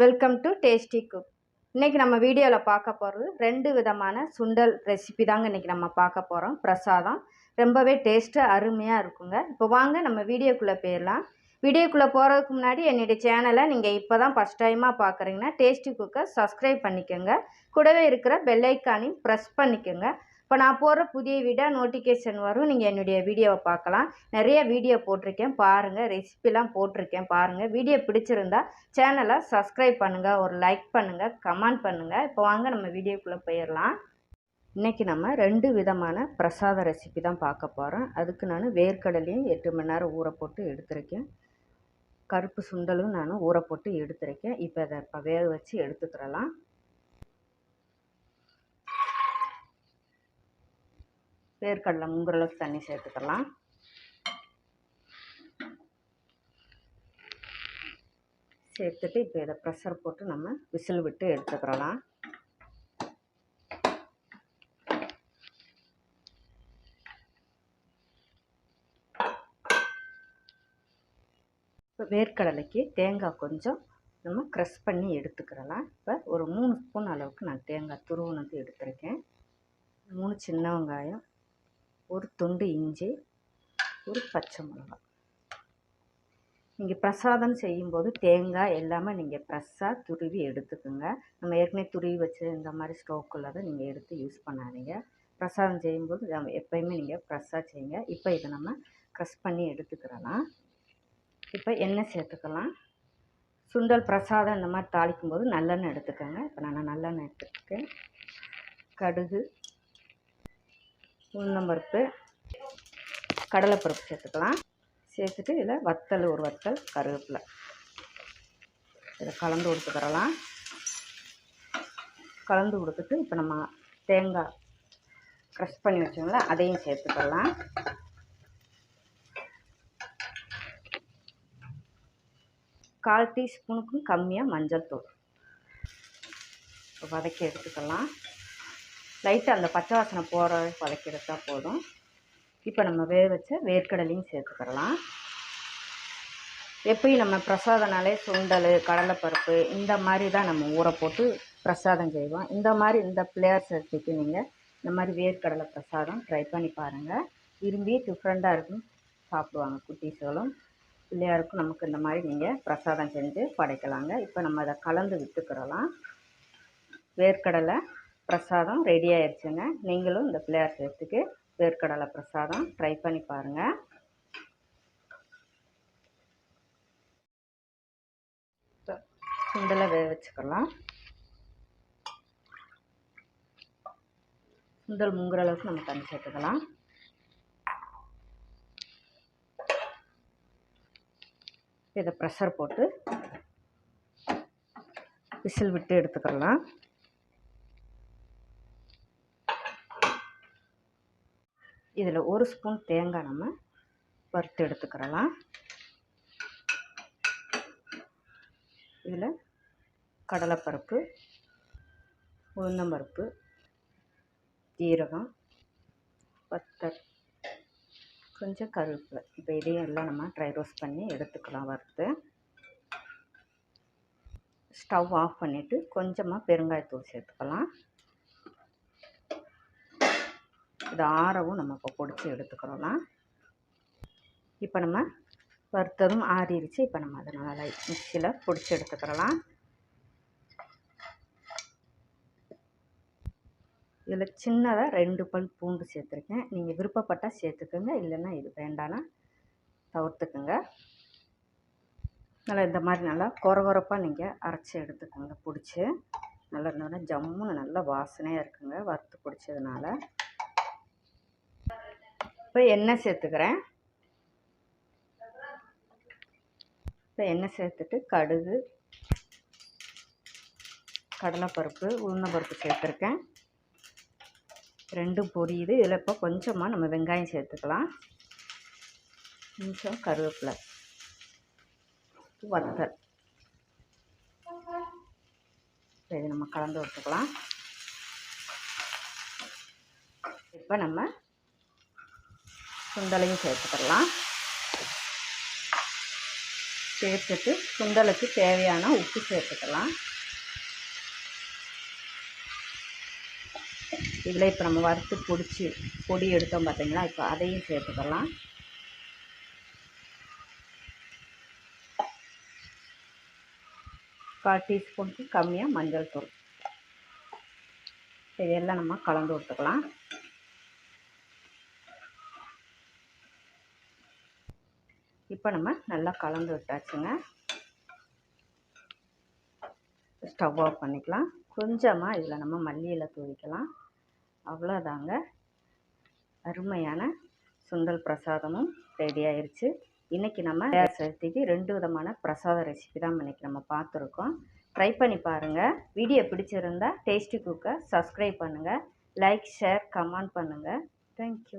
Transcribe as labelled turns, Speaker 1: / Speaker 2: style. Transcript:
Speaker 1: Welcome to tasty cook இன்றைக்கி நம்ம வீடியோவில் பார்க்க போகிறது ரெண்டு விதமான சுண்டல் ரெசிபி தாங்க இன்றைக்கி நம்ம பார்க்க போகிறோம் பிரசாதம். ரொம்பவே டேஸ்ட்டு அருமையாக இருக்குங்க. இப்போ வாங்க நம்ம வீடியோக்குள்ளே போயிடலாம். வீடியோக்குள்ளே போகிறதுக்கு முன்னாடி என்னுடைய சேனலை நீங்கள் இப்போ தான் ஃபஸ்ட் டைமாக பார்க்குறீங்கன்னா டேஸ்டி குக்கை சப்ஸ்கிரைப் பண்ணிக்கோங்க. கூடவே இருக்கிற பெல்லைக்கானையும் ப்ரெஸ் பண்ணிக்கோங்க. இப்போ நான் போடுற புதிய வீடாக நோட்டிஃபிகேஷன் வரும். நீங்கள் என்னுடைய வீடியோவை பார்க்கலாம். நிறைய வீடியோ போட்டிருக்கேன். பாருங்கள் ரெசிபிலாம் போட்டிருக்கேன். பாருங்கள் வீடியோ பிடிச்சிருந்தா சேனலை சப்ஸ்கிரைப் பண்ணுங்கள் ஒரு லைக் பண்ணுங்கள் கமெண்ட் பண்ணுங்கள் இப்போ வாங்க. நம்ம வீடியோக்குள்ளே போயிடலாம் இன்றைக்கி நம்ம ரெண்டு விதமான பிரசாத ரெசிபி தான் பார்க்க போகிறோம் அதுக்கு நான் வேர்க்கடலையும் எட்டு மணி நேரம் ஊற போட்டு எடுத்திருக்கேன். கருப்பு சுண்டலும் நான் ஊற போட்டு எடுத்திருக்கேன். இப்போ அதை இப்போ வேக வச்சு எடுத்துக்கிறலாம். வேர்க்கடலை முங்குற அளவுக்கு தண்ணி சேர்த்துக்கலாம். சேர்த்துட்டு இப்போ இதை ப்ரெஷர் போட்டு நம்ம விசில் விட்டு எடுத்துக்கிறலாம். இப்போ வேர்க்கடலைக்கு தேங்காய் கொஞ்சம் நம்ம க்ரஷ் பண்ணி எடுத்துக்கிறலாம். இப்போ ஒரு மூணு ஸ்பூன் அளவுக்கு நான் தேங்காய் துருவுனது எடுத்திருக்கேன். மூணு சின்ன வெங்காயம் ஒரு துண்டு இஞ்சி ஒரு பச்சை மிளகாய். நீங்கள் பிரசாதம் செய்யும்போது தேங்காய் எல்லாமே நீங்கள் ஃப்ரெஷ்ஷாக துருவி எடுத்துக்கோங்க. நம்ம ஏற்கனவே துருவி வச்சு இந்த மாதிரி ஸ்டோக்குள்ளதை நீங்கள் எடுத்து யூஸ் பண்ணாதீங்க. பிரசாதம் செய்யும்போது நம்ம எப்போயுமே நீங்கள் ஃப்ரெஷ்ஷாக செய்யுங்க. இப்போ இதை நம்ம க்ரஷ் பண்ணி எடுத்துக்கிறலாம். இப்போ எண்ணெய் சேர்த்துக்கலாம். சுண்டல் பிரசாதம் இந்த மாதிரி தாளிக்கும் போது நல்லெண்ணெய் எடுத்துக்கோங்க. இப்போ நான் நல்லெண்ணெய் எடுத்துருக்கேன் கடுகு உளுந்தம்பருப்பு கடலைப்பருப்பு சேர்த்துக்கலாம். சேர்த்துட்டு இதில் வத்தல் ஒரு வத்தல் கருவேப்பிலை. இதை கலந்து கொடுத்துக்கிறலாம் கலந்து கொடுத்துட்டு இப்போ நம்ம தேங்காய் க்ரஷ் பண்ணி வச்சோம்ல அதையும் சேர்த்துக்கலாம் கால் டீஸ்பூனுக்கும் கம்மியாக மஞ்சள் தூள். வதக்கி எடுத்துக்கலாம். லைட்டாக அந்த பச்சை வாசனை போகிற வதக்கி போதும். இப்போ நம்ம வேக வச்ச வேர்க்கடலையும் சேர்த்துக்கிறலாம். எப்பயும் நம்ம பிரசாதனாலே சுண்டல் கடலைப்பருப்பு இந்த மாதிரி தான் நம்ம ஊற போட்டு பிரசாதம் செய்வோம். இந்த மாதிரி இந்த பிளேயர் சர்ச்சிக்கு நீங்கள் இந்த மாதிரி வேர்க்கடலை பிரசாதம் ட்ரை பண்ணி பாருங்கள் விரும்பி டிஃப்ரெண்ட்டாக இருக்கும். சாப்பிடுவாங்க குட்டீஸ்களும். பிள்ளையாருக்கும் நமக்கு இந்த மாதிரி நீங்கள் பிரசாதம் செஞ்சு படைக்கலாங்க. இப்போ நம்ம அதை கலந்து விட்டுக்கிறலாம். வேர்க்கடலை பிரசாதம் ரெடி ஆயிடுச்சுங்க நீங்களும் இந்த பிள்ளையார் சேர்த்துக்கு வேர்க்கடலை பிரசாதம் ட்ரை பண்ணி பாருங்கள் சுண்டலை வேக வச்சுக்கலாம். சுண்டல் முங்குற அளவுக்கு நம்ம தண்ணி சேர்த்துக்கலாம். இதை ப்ரெஷர் போட்டு விசில் விட்டு எடுத்துக்கலாம். இதில் ஒரு ஸ்பூன் தேங்காய் நம்ம வறுத்து எடுத்துக்கிறலாம். இதில் கடலைப்பருப்பு உளுந்தம்பருப்பு ஜீரகம் பத்தர் கொஞ்சம் கருவேப்பிலை. இப்போ இதையும் எல்லாம் நம்ம ட்ரை ரோஸ்ட் பண்ணி எடுத்துக்கலாம் வறுத்து. ஸ்டவ் ஆஃப் பண்ணிவிட்டு கொஞ்சமாக பெருங்காயத்தூள் சேர்த்துக்கலாம். இது ஆறவும் நம்ம இப்போ பிடிச்சி எடுத்துக்கிறோம்லாம் இப்போ நம்ம வறுத்ததும் ஆறிடுச்சு இப்போ நம்ம அதை நல்லா மிக்சியில் பிடிச்சி எடுத்துக்கிறலாம். இதில் சின்னதாக ரெண்டு பல் பூண்டு சேர்த்துருக்கேன். நீங்கள் விருப்பப்பட்டால் சேர்த்துக்கோங்க. இல்லைன்னா இது வேண்டான்னா தவிர்த்துக்குங்க. நல்லா இந்த மாதிரி நல்லா கொரகொரப்பாக நீங்கள் அரைச்சி எடுத்துக்கோங்க. பிடிச்சி. நல்லா நல்லா ஜம்முன்னு நல்லா வாசனையாக இருக்குங்க. வறுத்து பிடிச்சதுனால. இப்போ எண்ணெய் சேர்த்துக்கிறேன். இப்போ எண்ணெய் சேர்த்துட்டு கடுகு கடலைப்பருப்பு உளுந்தப்பருப்பு சேர்த்துருக்கேன். ரெண்டும் பொரியுது. இதில் இப்போ கொஞ்சமாக நம்ம வெங்காயம் சேர்த்துக்கலாம். கொஞ்சம் கருவேப்பிலை வத்தல். இதை நம்ம கலந்து விட்டுக்கலாம் இப்போ நம்ம சுண்டலையும் சேர்த்துக்கலாம். சேர்த்துட்டு சுண்டலுக்கு தேவையான உப்பு சேர்த்துக்கலாம். இதில் இப்போ நம்ம வறுத்து பிடிச்சி பொடி எடுத்தோம் பார்த்தீங்களா? இப்போ அதையும் சேர்த்துக்கலாம். கால் டீஸ்பூனுக்கு கம்மியாக மஞ்சள் தூள். இதெல்லாம் நம்ம கலந்து விட்டுக்கலாம். இப்போ நம்ம நல்லா கலந்து விட்டாச்சுங்க. ஸ்டவ் ஆஃப் பண்ணிக்கலாம். கொஞ்சமாக இதில் நம்ம மல்லியில் தூவிக்கலாம். அவ்வளோதாங்க. அருமையான சுண்டல் பிரசாதமும் ரெடி ஆயிடுச்சு இன்றைக்கி நம்ம சேர்த்துக்கு ரெண்டு விதமான பிரசாத ரெசிபி தான் இன்றைக்கி நம்ம பார்த்துருக்கோம். ட்ரை பண்ணி பாருங்கள் வீடியோ பிடிச்சிருந்தா டேஸ்டி குக்கை சப்ஸ்கிரைப் பண்ணுங்கள் லைக் ஷேர் கமெண்ட் பண்ணுங்கள் தேங்க்யூ